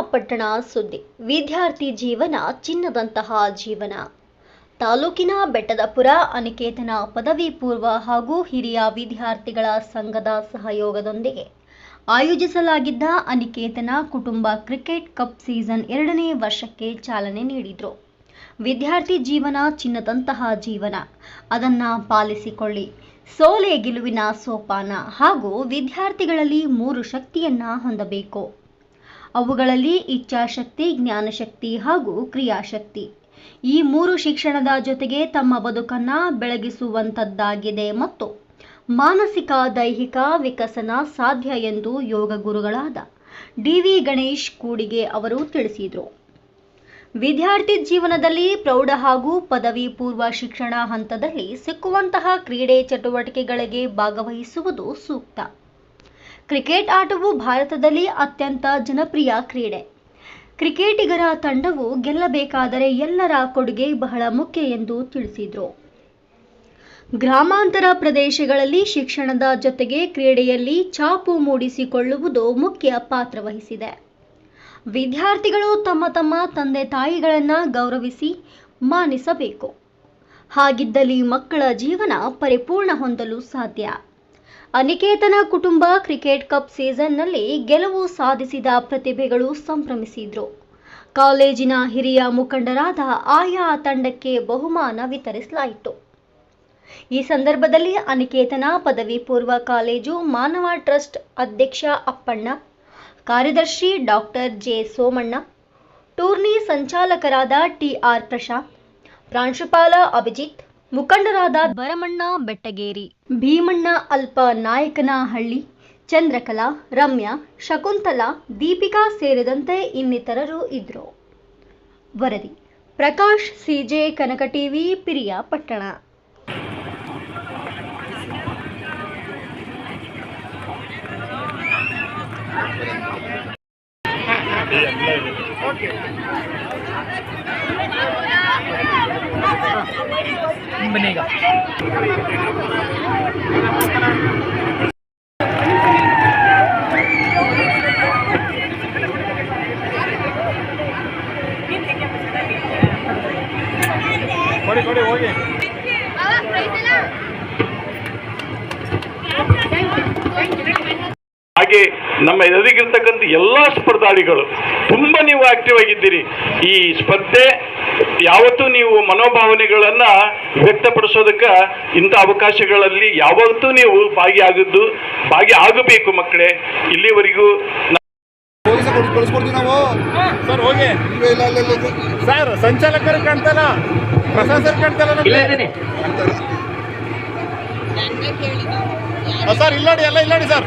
ಪಟ್ಟಣ ಸುದ್ದಿ. ವಿದ್ಯಾರ್ಥಿ ಜೀವನ ಚಿನ್ನದಂತಹ ಜೀವನ. ತಾಲೂಕಿನ ಬೆಟ್ಟದಪುರ, ಅನಿಕೇತನ ಪದವಿ ಪೂರ್ವ ಹಾಗೂ ಹಿರಿಯ ವಿದ್ಯಾರ್ಥಿಗಳ ಸಂಘದ ಸಹಯೋಗದೊಂದಿಗೆ ಆಯೋಜಿಸಲಾಗಿದ್ದ ಅನಿಕೇತನ ಕುಟುಂಬ ಕ್ರಿಕೆಟ್ ಕಪ್ ಸೀಸನ್ ಎರಡನೇ ವರ್ಷಕ್ಕೆ ಚಾಲನೆ ನೀಡಿದರು. ವಿದ್ಯಾರ್ಥಿ ಜೀವನ ಚಿನ್ನದಂತಹ ಜೀವನ. ಅದನ್ನ ಪಾಲಿಸಿಕೊಳ್ಳಿ. ಸೋಲೆ ಗೆಲುವಿನ ಸೋಪಾನ ಹಾಗೂ ವಿದ್ಯಾರ್ಥಿಗಳಲ್ಲಿ ಮೂರು ಶಕ್ತಿಯನ್ನ ಹೊಂದಬೇಕು. ಅವುಗಳಲ್ಲಿ ಇಚ್ಛಾಶಕ್ತಿ, ಜ್ಞಾನಶಕ್ತಿ ಹಾಗೂ ಕ್ರಿಯಾಶಕ್ತಿ. ಈ ಮೂರು ಶಿಕ್ಷಣದ ಜೊತೆಗೆ ತಮ್ಮ ಬದುಕನ್ನ ಬೆಳಗಿಸುವಂತದ್ದಾಗಿದೆ ಮತ್ತು ಮಾನಸಿಕ, ದೈಹಿಕ ವಿಕಸನ ಸಾಧ್ಯ ಎಂದು ಯೋಗ ಗುರುಗಳಾದ ಡಿವಿ ಗಣೇಶ್ ಕೂಡಿಗೆ ಅವರು ತಿಳಿಸಿದರು. ವಿದ್ಯಾರ್ಥಿ ಜೀವನದಲ್ಲಿ ಪ್ರೌಢ ಹಾಗೂ ಪದವಿ ಪೂರ್ವ ಶಿಕ್ಷಣ ಹಂತದಲ್ಲಿ ಸಿಕ್ಕುವಂತಹ ಕ್ರೀಡೆ ಚಟುವಟಿಕೆಗಳಿಗೆ ಭಾಗವಹಿಸುವುದು ಸೂಕ್ತ. ಕ್ರಿಕೆಟ್ ಆಟವು ಭಾರತದಲ್ಲಿ ಅತ್ಯಂತ ಜನಪ್ರಿಯ ಕ್ರೀಡೆ. ಕ್ರಿಕೆಟಿಗರ ತಂಡವು ಗೆಲ್ಲಬೇಕಾದರೆ ಎಲ್ಲರ ಕೊಡುಗೆ ಬಹಳ ಮುಖ್ಯ ಎಂದು ತಿಳಿಸಿದರು. ಗ್ರಾಮಾಂತರ ಪ್ರದೇಶಗಳಲ್ಲಿ ಶಿಕ್ಷಣದ ಜೊತೆಗೆ ಕ್ರೀಡೆಯಲ್ಲಿ ಚಾಪು ಮೂಡಿಸಿಕೊಳ್ಳುವುದು ಮುಖ್ಯ ಪಾತ್ರ ವಹಿಸಿದೆ. ವಿದ್ಯಾರ್ಥಿಗಳು ತಮ್ಮ ತಮ್ಮ ತಂದೆ ತಾಯಿಗಳನ್ನು ಗೌರವಿಸಿ ಮಾನಿಸಬೇಕು. ಹಾಗಿದ್ದಲ್ಲಿ ಮಕ್ಕಳ ಜೀವನ ಪರಿಪೂರ್ಣ ಹೊಂದಲು ಸಾಧ್ಯ. ಅನಿಕೇತನ ಕುಟುಂಬ ಕ್ರಿಕೆಟ್ ಕಪ್ ಸೀಸನ್ನಲ್ಲಿ ಗೆಲುವು ಸಾಧಿಸಿದ ಪ್ರತಿಭೆಗಳು ಸಂಭ್ರಮಿಸಿದ್ರು. ಕಾಲೇಜಿನ ಹಿರಿಯ ಮುಖಂಡರಾದ ಆಯಾ ತಂಡಕ್ಕೆ ಬಹುಮಾನ ವಿತರಿಸಲಾಯಿತು. ಈ ಸಂದರ್ಭದಲ್ಲಿ ಅನಿಕೇತನ ಪದವಿ ಪೂರ್ವ ಕಾಲೇಜು ಮಾನವ ಟ್ರಸ್ಟ್ ಅಧ್ಯಕ್ಷ ಅಪ್ಪಣ್ಣ, ಕಾರ್ಯದರ್ಶಿ ಡಾಕ್ಟರ್ ಜೆ ಸೋಮಣ್ಣ, ಟೂರ್ನಿ ಸಂಚಾಲಕರಾದ ಟಿಆರ್ ಪ್ರಶಾಂತ್, ಪ್ರಾಂಶುಪಾಲ ಅಭಿಜಿತ್ ಮುಖಂಡರಾದ ಭರಮಣ್ಣ ಬೆಟ್ಟಗೇರಿ, ಭೀಮಣ್ಣ ಅಲ್ಪ ನಾಯಕನಹಳ್ಳಿ, ಚಂದ್ರಕಲಾ, ರಮ್ಯಾ, ಶಕುಂತಲಾ, ದೀಪಿಕಾ ಸೇರಿದಂತೆ ಇನ್ನಿತರರು ಇದ್ರು. ವರದಿ, ಪ್ರಕಾಶ್, ಸಿಜೆ ಕನಕ ಟಿವಿ ಪಿರಿಯಾಪಟ್ಟಣ बनेगा ಕೊಡಿ ಕೊಡಿ ಹೋಗಿ ಹಾಗೆ ನಮ್ಮ ಎದುರಿಗಿರ್ತಕ್ಕಂಥ ಎಲ್ಲ ಸ್ಪರ್ಧಾಳಿಗಳು ತುಂಬ ನೀವು ಆಕ್ಟಿವ್ ಆಗಿದ್ದೀರಿ ಈ ಸ್ಪರ್ಧೆ ಯಾವತ್ತೂ ನೀವು ಮನೋಭಾವನೆಗಳನ್ನ ವ್ಯಕ್ತಪಡಿಸೋದಕ್ಕೆ ಇಂಥ ಅವಕಾಶಗಳಲ್ಲಿ ಯಾವತ್ತೂ ನೀವು ಭಾಗಿಯಾಗದ್ದು ಭಾಗಿ ಆಗಬೇಕು ಮಕ್ಕಳೇ. ಇಲ್ಲಿವರೆಗೂ ನಾವು. ಸರ್ ಹೋಗಿ. ಸರ್ ಸಂಚಾಲಕರು ಕಾಣ್ತಾರ ಪ್ರಶಾಸಕರು ಕಾಣ್ತಾರ ಸರ್ ಇಲ್ಲಾಡಿ ಎಲ್ಲ ಇಲ್ಲಾಡಿ ಸರ್.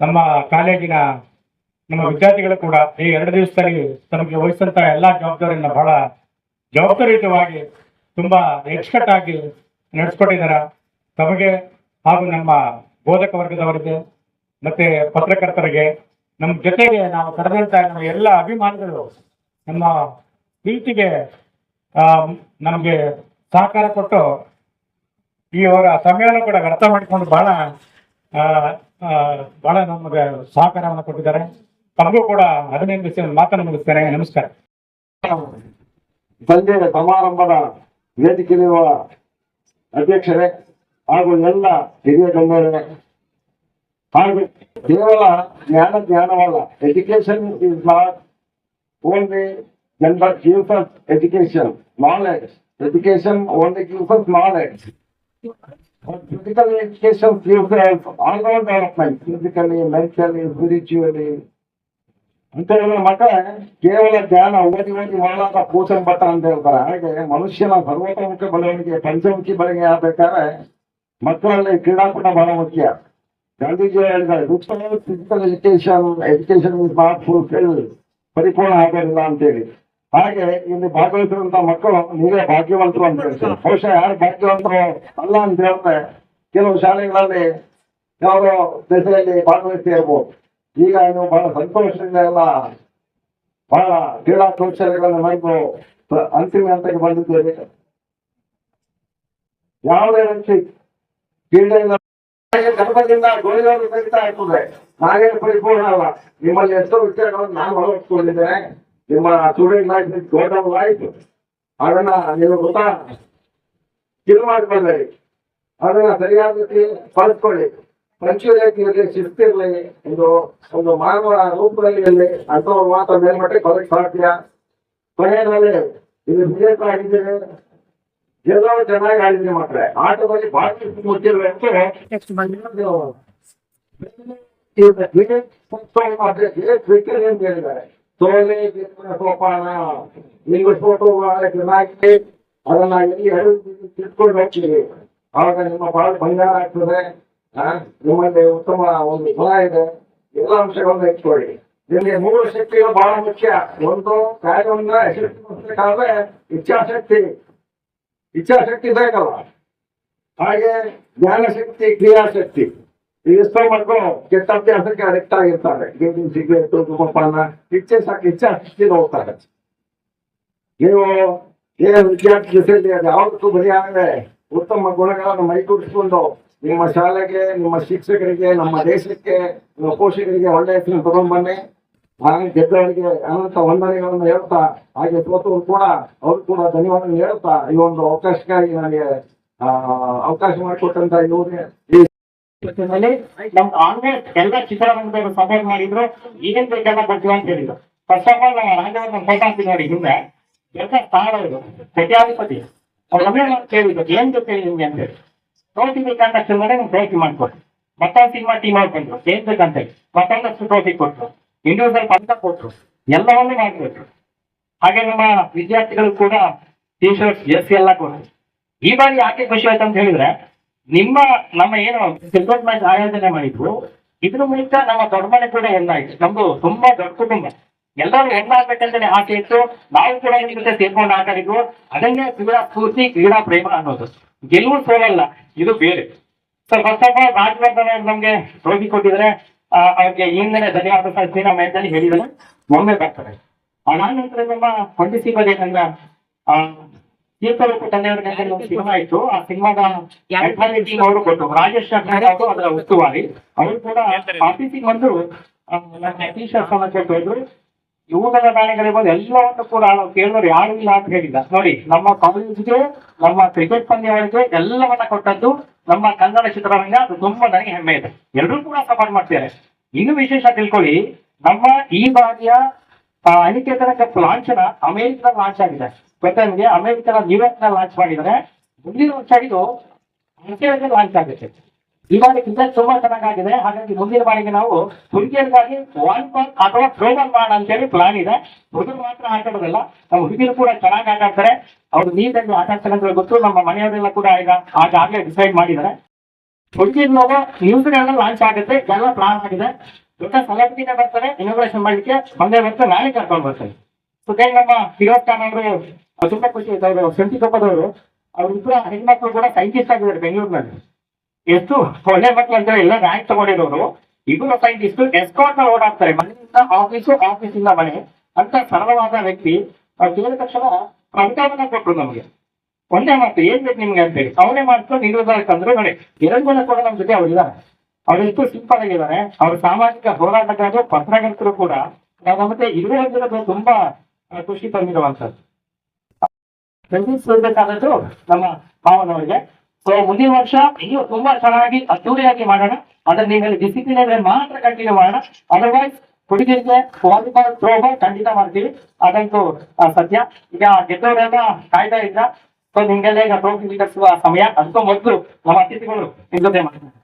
ನಮ್ಮ ಕಾಲೇಜಿನ ನಮ್ಮ ವಿದ್ಯಾರ್ಥಿಗಳು ಕೂಡ ಈ ಎರಡು ದಿವಸದಲ್ಲಿ ತಮಗೆ ವಹಿಸಿದಂತ ಎಲ್ಲಾ ಜವಾಬ್ದಾರಿಯನ್ನು ಬಹಳ ಜವಾಬ್ದಾರಿಯುತವಾಗಿ ತುಂಬಾ ಎಕ್ಸ್ಪರ್ಟ್ ಆಗಿ ನಡೆಸ್ಕೊಟ್ಟಿದ್ದಾರೆ. ತಮಗೆ ಹಾಗೂ ನಮ್ಮ ಬೋಧಕ ವರ್ಗದವರಿಗೆ ಮತ್ತೆ ಪತ್ರಕರ್ತರಿಗೆ ನಮ್ಮ ಜೊತೆಗೆ ನಾವು ಕರೆದಂತ ನಮ್ಮ ಎಲ್ಲ ಅಭಿಮಾನಿಗಳು ನಮ್ಮ ಪ್ರೀತಿಗೆ ನಮಗೆ ಸಹಕಾರ ಕೊಟ್ಟು ಈ ಅವರ ಸಮಯವನ್ನು ಕೂಡ ವ್ಯರ್ಥ ಮಾಡಿಕೊಂಡು ಬಹಳ ಬಹಳ ನಮಗೆ ಸಹಕಾರವನ್ನು ಕೊಟ್ಟಿದ್ದಾರೆ. ತಮಗೂ ಕೂಡ ಅಭಿನಂದಿಸಿ ಒಂದು ಮಾತನ್ನು ಮುಗಿಸ್ತೇನೆ. ನಮಸ್ಕಾರ. ಸಂಜೆ ಸಮಾರಂಭದ ವೇದಿಕೆಯಲ್ಲಿರುವ ಅಧ್ಯಕ್ಷರೇ ಹಾಗೂ ಎಲ್ಲ ಹಿರಿಯ ಗಣ್ಯರೇ ಹಾಗೂ ಕೇವಲ ಜ್ಞಾನ ಜ್ಞಾನವಲ್ಲ education is not only general gives education knowledge education only gives us knowledge physical education gives us all round development physically mentally spiritually ಅಂತ ಹೇಳಿದ್ರೆ ಮಠ ಕೇವಲ ಜ್ಞಾನ ಓದಿ ಓದಿ ಮಾಡಲಾದ ಪೂಸನ್ ಭಟ್ಟ ಅಂತ ಹೇಳ್ತಾರೆ. ಹಾಗೆ ಮನುಷ್ಯನ ಸರ್ವತೋಮುಖ ಬೆಳವಣಿಗೆ ಪಂಚಮುಖಿ ಬೆಳವಣಿಗೆ ಆಗ್ಬೇಕಾದ್ರೆ ಮಕ್ಕಳಲ್ಲಿ ಕ್ರೀಡಾಕೂಟ ಬಹಳ ಮುಖ್ಯ. ಗಾಂಧೀಜಿ ಹೇಳಿದ್ದಾರೆ physical education education is not fulfil ಪರಿಪೂರ್ಣ ಆಗೋದಿಲ್ಲ ಅಂತೇಳಿ. ಹಾಗೆ ಇಲ್ಲಿ ಭಾಗವಹಿಸಿರುವಂತ ಮಕ್ಕಳು ನೀವೇ ಭಾಗ್ಯವಂತರು ಅಂತ ಹೇಳ್ತಾರೆ. ಬಹುಶಃ ಯಾರು ಭಾಗ್ಯವಂತರು ಅಲ್ಲ ಅಂತ ಹೇಳಿದ್ರೆ ಕೆಲವು ಶಾಲೆಗಳಲ್ಲಿ ಯಾವುದೋ ದೆಸೆಯಲ್ಲಿ ಭಾಗವಹಿಸಿ ಇರ್ಬೋದು. ಈಗ ನೀವು ಬಹಳ ಸಂತೋಷದಿಂದ ಎಲ್ಲ ಬಹಳ ಕ್ರೀಡಾ ಕೌಶಲ್ಯಗಳನ್ನು ಮಾಡಿದ್ದು ಅಂತಿಮ ಹಂತಕ್ಕೆ ಬಂದಿದ್ದೇವೆ ಯಾವುದೇ ರೀತಿ ಕ್ರೀಡೆಯಿಂದ ಗರ್ಭದಿಂದ ಗೋಳಿಗಳು ತೆಗಿತಾ ಇರ್ತದೆ. ನಾಗೇ ಪರಿಪೂರ್ಣ ಅಲ್ಲ. ನಿಮ್ಮಲ್ಲಿ ಎಷ್ಟೋ ವಿಚಾರಗಳನ್ನು ನಾನು ಅಳವಡಿಸಿಕೊಂಡಿದ್ದೇನೆ ನಿಮ್ಮ ಸ್ಟೂಡೆಂಟ್ ಲೈಫ್ ಟೋಟಲ್ ಲೈಫ್ ಅದನ್ನ ನೀವು ಗೊತ್ತಾ? ಇದು ಮಾಡ್ಕೊಳ್ಬೇಡಿ ಅದನ್ನ ಸರಿಯಾದ ರೀತಿ ಬಳಸ್ಕೊಳ್ಳಿ. ಶಿಸ್ತು ಶಿಸ್ತಿರ್ಲಿ ಒಂದು ಒಂದು ಮಾನವ ರೂಪದಲ್ಲಿ ಇರಲಿ ಅಂಥವ್ರು ಮಾತ್ರ ಮೇಲ್ಮಟ್ಟೆ ಬರಕ್ ಸಾಧ್ಯ. ಕೊನೆಯಲ್ಲಿ ಇದು ವಿಜೇತ ಆಗಿದ್ದೇನೆ. ಎಲ್ಲರೂ ಚೆನ್ನಾಗಿ ಆಡಿದ್ರಿ ಮಾತ್ರ. ಆಟದಲ್ಲಿ ಭಾರತ ಕ್ರಿಕೆಟ್ ಅಂತ ಹೇಳಿದ್ದಾರೆ ಸೋಲೆ ಸೋಪಾನ. ನಿಮ್ಮ ಫೋಟೋ ಚೆನ್ನಾಗಿ ಅದನ್ನ ಎಲ್ಲಿ ತಿಳ್ಕೊಂಡು ಹೋಗ್ತೀವಿ. ಆವಾಗ ನಿಮ್ಮ ಬಹಳ ಬಂಗಾರ ಆಗ್ತದೆ. ನಿಮ್ಮಲ್ಲಿ ಉತ್ತಮ ಒಂದು ಗುಣ ಇದೆ. ಎಲ್ಲ ಅಂಶಗಳನ್ನು ಇಟ್ಕೊಳ್ಳಿ. ನಿಮಗೆ ಮೂರು ಶಕ್ತಿಗಳು ಬಹಳ ಮುಖ್ಯ. ಒಂದು ಕಾರ್ಯವನ್ನ ಯಶಸ್ವಿಗೊಳಿಸಬೇಕಾದ್ರೆ ಇಚ್ಛಾಶಕ್ತಿ. ಇಚ್ಛಾಶಕ್ತಿ ಬೇಕಲ್ಲ ಹಾಗೆ ಜ್ಞಾನಶಕ್ತಿ, ಕ್ರಿಯಾಶಕ್ತಿ. ಮಕ್ಕಳು ಕೆಟ್ಟ ಅಭ್ಯಾಸಕ್ಕೆ ಅಡಿಕ್ಟ್ ಆಗಿರ್ತಾರೆ. ಗೇಮಿಂಗ್ ಸಿಗರೇಟು ಧೂಮಪಾನ ಸಾಕು ಇಚ್ಛಾಶಕ್ತಿ ಹೋಗ್ತಾರೆ. ನೀವು ಏನು ವಿದ್ಯಾರ್ಥಿ ಜೊತೆಯಲ್ಲಿ ಅದು ಯಾವತ್ತೂ ಬರೆಯಾಗದೆ ಉತ್ತಮ ಗುಣಗಳನ್ನು ಮೈಗೂಡಿಸ್ಕೊಂಡು ನಿಮ್ಮ ಶಾಲೆಗೆ, ನಿಮ್ಮ ಶಿಕ್ಷಕರಿಗೆ, ನಮ್ಮ ದೇಶಕ್ಕೆ, ನಿಮ್ಮ ಪೋಷಕರಿಗೆ ಒಳ್ಳೆಯ ಹೆಸರು ತಗೊಂಡ್ಬನ್ನಿ. ಹಾಗೆ ಗೆದ್ದವರಿಗೆ ಅನಂತ ವಂದನೆಗಳನ್ನು ಹೇಳ್ತಾ, ಹಾಗೆ ಸೋತವರು ಕೂಡ ಅವರು ಕೂಡ ಧನ್ಯವಾದ ಹೇಳ್ತಾ ಈ ಒಂದು ಅವಕಾಶಕ್ಕಾಗಿ ನನಗೆ ಅವಕಾಶ ಮಾಡಿಕೊಟ್ಟಂತ ಇವ್ರಿಗೆ ನಮ್ ಆನ್ಲೈನ್ ಎಲ್ಲ ಚಿತ್ರರಂಗದವರು ಸಪೋರ್ಟ್ ಮಾಡಿದ್ರು ಏನ್ ಬೇಕೆಲ್ಲ ಕೊಡ್ತೀವಿ ಅಂತ ಹೇಳಿದ್ರು. ಫಸ್ಟ್ ಆಫ್ ಆಲ್ ನಾವು ರಾಜವರ್ಧನ್ ಫೋಟೋ ಹಾಕಿ ನೋಡಿ, ಹಿಂದೆ ಎಲ್ಲ ಅವ್ರು ಒಮ್ಮೆ ನಾನು ಕೇಳಿದ್ರು ಏನ್ ಜೊತೆ ನಿಮ್ಗೆ ಅಂತ ಹೇಳಿ. ಟ್ರೋಫಿ ಬೇಕಂತ ತಕ್ಷಣ ನಿಮ್ಗೆ ಟ್ರೋಫಿ ಮಾಡ್ಕೊಟ್ರು ಮತ್ತೊಂದು ಸಿನಿಮಾ ಟೀಮ್ ಮಾಡ್ಕೊಂಡ್ರು ಏನ್ ಬೇಕಂತ ಹೇಳಿ. ಮತ್ತೊಂದಷ್ಟು ಟ್ರೋಫಿ ಕೊಟ್ರು. ಇಂಡಿವಿಜುವಲ್ ಪಂತ ಕೊಟ್ರು. ಎಲ್ಲವನ್ನೂ ಮಾಡ್ಬೇಕು ಹಾಗೆ ನಮ್ಮ ವಿದ್ಯಾರ್ಥಿಗಳು ಕೂಡ ಟಿ ಶರ್ಟ್ಸ್ ಎಸ್ ಎಲ್ಲ ಕೊಟ್ರು. ಈ ಬಾರಿ ಯಾಕೆ ಖುಷಿ ಆಯ್ತು ಅಂತ ಹೇಳಿದ್ರೆ ನಿಮ್ಮ ನಮ್ಮ ಏನು ಮ್ಯಾಚ್ ಆಯೋಜನೆ ಮಾಡಿದ್ರು ಇದ್ರ ಮೂಲಕ ನಮ್ಮ ದೊಡ್ಡ ಮನೆ ಕೂಡ ಹೆಣ್ಣಾಯ್ತು ನಮ್ದು ತುಂಬಾ ದೊಡ್ಡ ಕುಟುಂಬ. ಎಲ್ಲರೂ ಹೆಣ್ಣಾಗ್ಬೇಕಂತಾನೆ ಆಸೆ ಇತ್ತು. ನಾವು ಕೂಡ ನಿಮ್ಮ ಜೊತೆ ಸೇರ್ಕೊಂಡು ಆಟ ಆಡಿದ್ವು. ಅದನ್ನೇ ಕ್ರೀಡಾ ಸ್ಫೂರ್ತಿ ಕ್ರೀಡಾ ಪ್ರೇಮ ಅನ್ನೋದು. ಗೆಲುವು ಸೋಲಲ್ಲ ಇದು ಬೇರೆ. Sir first of all Rajavardhan ಅವ್ರು ನಮ್ಗೆ ಟ್ರೋಫಿ ಕೊಟ್ಟಿದ್ರೆ ಆ, ಅವ್ರಿಗೆ ಹಿಂದೆ ಧನ್ಯವಾದ ಸರ್ ಮೇದಲ್ಲಿ ಹೇಳಿದ್ರೆ ಒಮ್ಮೆ ಬರ್ತಾರೆ. ಅದಾದ ನಂತರ ನಮ್ಮ ಹೊಂದಿಸಿಗೋದು ಏನಂದ್ರ ತೀರ್ಥರೂಪ ತಂದೆಯವ್ರಿಗೆ ಒಂದು ಸಿನಿಮಾ ಇತ್ತು ಆ ಸಿನಿಮಾದ ಟೀಮ್ ಅವರು ಕೊಟ್ಟು ರಾಜೇಶ್ ಅವರು ಅದರ ಉಸ್ತುವಾರಿ. ಅವರು ಕೂಡ ಆಫೀಸಿಗೆ ಬಂದು ಆ, ನನ್ನ ಟಿ ಶರ್ಟ್ಸ್ ಅನ್ನ ಕೊಟ್ಟು ಹೋದ್ರು ಇವುಗಳ ದಾಳಿಗಳಿರ್ಬೋದು ಎಲ್ಲವನ್ನು ಕೂಡ ಕೇಳೋರು ಯಾರು ಇಲ್ಲ ಅಂತ ಹೇಳಿಲ್ಲ ನೋಡಿ ನಮ್ಮ ಕಾಲೇಜ್ಗೆ ನಮ್ಮ ಕ್ರಿಕೆಟ್ ಪಂದ್ಯಗಳಿಗೆ ಎಲ್ಲವನ್ನ ಕೊಟ್ಟದ್ದು ನಮ್ಮ ಕನ್ನಡ ಚಿತ್ರರಂಗ. ಅದು ತುಂಬಾ ನನಗೆ ಹೆಮ್ಮೆ ಇದೆ. ಎಲ್ಲರೂ ಕೂಡ ಸಪೋರ್ಟ್ ಮಾಡ್ತಾರೆ ಇನ್ನು ವಿಶೇಷ ತಿಳ್ಕೊಳ್ಳಿ ನಮ್ಮ ಈ ಬಾರಿಯ ಅನಿಕೇತನ ಕಪ್ನ ಅಮೆರಿಕದಲ್ಲಿ ಲಾಂಚ್ ಆಗಿದೆ. ಗೊತ್ತಾ ನಿಮಗೆ? ಅಮೆರಿಕದ ನ್ಯೂಯಾರ್ಕ್ ಲಾಂಚ್ ಮಾಡಿದರೆ ಮುಂದಿನ ವರ್ಷ ಇದು ಆಸ್ಟ್ರೇಲಿಯಾದಲ್ಲಿ ಲಾಂಚ್ ಆಗುತ್ತೆ. ಈ ಬಾರಿ ಕ್ರಿಕೆಟ್ ತುಂಬಾ ಚೆನ್ನಾಗಿದೆ ಹಾಗಾಗಿ ಮುಂದಿನ ಬಾರಿಗೆ ನಾವು ಹುಡುಗಿಯರಿಗಾಗಿ ವಾಲ್ ಬಾಲ್ ಅಥವಾ ಥ್ರೋಬಾಲ್ ಮಾಡ ಅಂತೇಳಿ ಪ್ಲಾನ್ ಇದೆ. ಹುಡುಗರು ಮಾತ್ರ ಆಟ ಆಡೋದಲ್ಲ. ನಮ್ಮ ಹುಡುಗಿಯರು ಕೂಡ ಚೆನ್ನಾಗಿ ಆಟ ಆಡ್ತಾರೆ. ಅವ್ರು ನೀಟಾಗಿ ಆಟ ಅಂತ ಗೊತ್ತು. ನಮ್ಮ ಮನೆಯವರೆಲ್ಲ ಕೂಡ ಈಗ ಆಗಾಗಲೇ ಡಿಸೈಡ್ ಮಾಡಿದ್ದಾರೆ. ಹುಡುಗಿರ್ ಹೋಗೋ ನ್ಯೂಸ್ ಲಾಂಚ್ ಆಗುತ್ತೆ. ಎಲ್ಲ ಪ್ಲಾನ್ ಆಗಿದೆ. ದೊಡ್ಡ ಸೆಲೆಬ್ರಿಟಿನ ಬರ್ತಾರೆ ಇನಾಗ್ರೇಷನ್ ಮಾಡ್ಲಿಕ್ಕೆ ಬಂದೇ ಬರ್ತಾರೆ ನಾಳೆ ಕರ್ಕೊಂಡು ಬರ್ತಾರೆ. ಸುಖೇ ನಮ್ಮ ಫಿರೋಜ್ ಖಾನ್ ಅವರು ತುಂಬಾ ಖುಷಿ ಆಯ್ತು ಅವರು ಅವ್ರು ಕಪ್ಪದವರು ಅವ್ರಿಬ್ರು ಹೆಣ್ಮಕ್ಳು ಕೂಡ ಸೈಂಟಿಸ್ಟ್ ಆಗಿದ್ದಾರೆ ಬೆಂಗಳೂರಿನಲ್ಲಿ. ಎಷ್ಟು ಒಳ್ಳೆ ಮಕ್ಕಳು ಅಂತ ಎಲ್ಲ ರ್ಯಾಂಕ್ ತಗೊಂಡಿರೋರು. ಇಬ್ಬರು ಸೈಂಟಿಸ್ಟ್ ಎಸ್ಕಾಟ್ನ ಓಡಾಡ್ತಾರೆ. ಮನೆಯಿಂದ ಆಫೀಸು ಆಫೀಸಿಂದ ಮನೆ. ಅಂತ ಸರಳವಾದ ವ್ಯಕ್ತಿ. ಅವ್ರು ಕೇಳಿದ ತಕ್ಷಣ ಅಧಿಕಾರನ ಕೊಟ್ಟರು ನಮಗೆ. ಒಂದೇ ಮಾತು, ಏನ್ ಬೇಕು ನಿಮ್ಗೆ ಅಂತೇಳಿ. ಅವನೇ ಮಾಡ್ಕೊಂಡು ನಿರ್ವಹಿಸಕ್ಕೆ ಅಂದ್ರೆ ನೋಡಿ. ಎರಡು ಜನ ಕೂಡ ನಮ್ಮ ಜೊತೆ ಅವರಿದ್ದಾರೆ. ಅವರೆಷ್ಟು ಸಿಂಪಲ್ ಆಗಿದ್ದಾರೆ ಅವರು ಸಾಮಾಜಿಕ ಹೋರಾಟಗಾರರು, ಪತ್ರಕರ್ತರು ಕೂಡ. ಮತ್ತೆ ಇರುವಂತದ್ದು ತುಂಬಾ ಖುಷಿ ತಂದಿರುವಂತದ್ದು ಬೇಕಾದದ್ದು ನಮ್ಮ ಮಾವನವರಿಗೆ. ಸೊ ಮುಂದಿನ ವರ್ಷ ಇನ್ನೂ ತುಂಬಾ ಚೆನ್ನಾಗಿ, ಅದ್ದೂರಿಯಾಗಿ ಮಾಡೋಣ. ಅದನ್ನ ನೀವೆಲ್ಲ ಡಿಸಿಪ್ಲಿನ್ ಮಾತ್ರ ಕಂಟಿನ್ಯೂ ಮಾಡೋಣ. ಅದರ್ವೈಸ್ ಹುಡುಗರಿಗೆ ವಾಲಿಬಾಲ್ ಥ್ರೋಬಾಲ್ ಖಂಡಿತ ಮಾಡ್ತೀವಿ. ಅದಂತೂ ಸದ್ಯ ಈಗ ಗೆದ್ದವರೆಲ್ಲ ಕಾಯ್ತಾ ಇದ್ದ ಸೊ ನಿಮ್ಗೆಲ್ಲ ಈಗ ಟ್ರೋಫಿ ವಿತರಿಸುವ ಸಮಯ. ಅದಕ್ಕೂ ಮೊದಲು ನಮ್ಮ ಅತಿಥಿಗಳು ನಿಮ್ ಜೊತೆ ಮಾಡ್ತಾರೆ